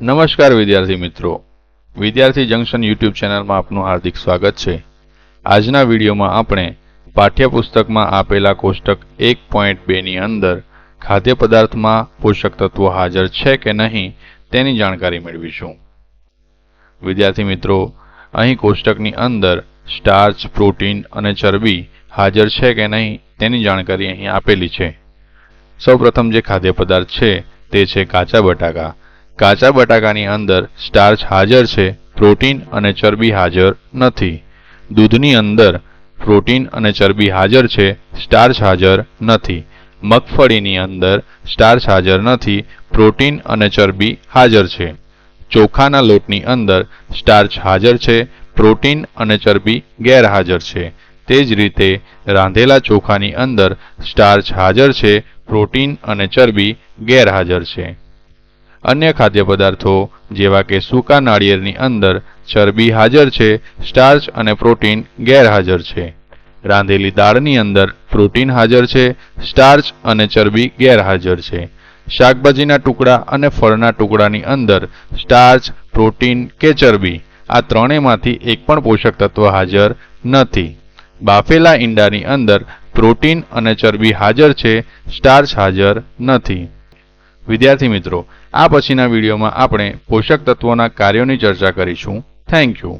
નમસ્કાર વિદ્યાર્થી મિત્રો. વિદ્યાર્થી જંકશન યુટ્યુબ ચેનલમાં આપનું હાર્દિક સ્વાગત છે. આજના વિડીયોમાં આપણે પાઠ્યપુસ્તકમાં આપેલા કોષ્ટક એક પોઈન્ટ બેની અંદર ખાદ્ય પદાર્થમાં પોષક તત્વો હાજર છે કે નહીં તેની જાણકારી મેળવીશું. વિદ્યાર્થી મિત્રો, અહીં કોષ્ટકની અંદર સ્ટાર્ચ, પ્રોટીન અને ચરબી હાજર છે કે નહીં તેની જાણકારી અહીં આપેલી છે. સૌપ્રથમ જે ખાદ્ય પદાર્થ છે તે છે કાચા બટાકા. કાચા બટાકાની અંદર સ્ટાર્ચ હાજર છે પ્રોટીન અને ચરબી હાજર નથી. દૂધની અંદર પ્રોટીન અને ચરબી હાજર છે સ્ટાર્ચ હાજર નથી. મગફળીની અંદર સ્ટાર્ચ હાજર નથી પ્રોટીન અને ચરબી હાજર છે. ચોખાના લોટની અંદર સ્ટાર્ચ હાજર છે પ્રોટીન અને ચરબી ગેરહાજર છે. તે જ રીતે રાંધેલા ચોખાની અંદર સ્ટાર્ચ હાજર છે પ્રોટીન અને ચરબી ગેરહાજર છે. અન્ય ખાદ્ય પદાર્થો જેવા કે સૂકા નાળિયેરની અંદર ચરબી હાજર છે, સ્ટાર્ચ અને પ્રોટીન ગેરહાજર છે. રાંધેલી દાળની અંદર પ્રોટીન હાજર છે, સ્ટાર્ચ અને ચરબી ગેરહાજર છે. શાકભાજીના ટુકડા અને ફળના ટુકડાની અંદર સ્ટાર્ચ, પ્રોટીન કે ચરબી આ ત્રણેયમાંથી એક પણ પોષક તત્વ હાજર નથી. બાફેલા ઈંડાની અંદર પ્રોટીન અને ચરબી હાજર છે, સ્ટાર્ચ હાજર નથી. વિદ્યાર્થી મિત્રો આ પછીના વિડીયોમાં આપણે પોષક તત્વોના કાર્યોની ચર્ચા કરીશું. Thank you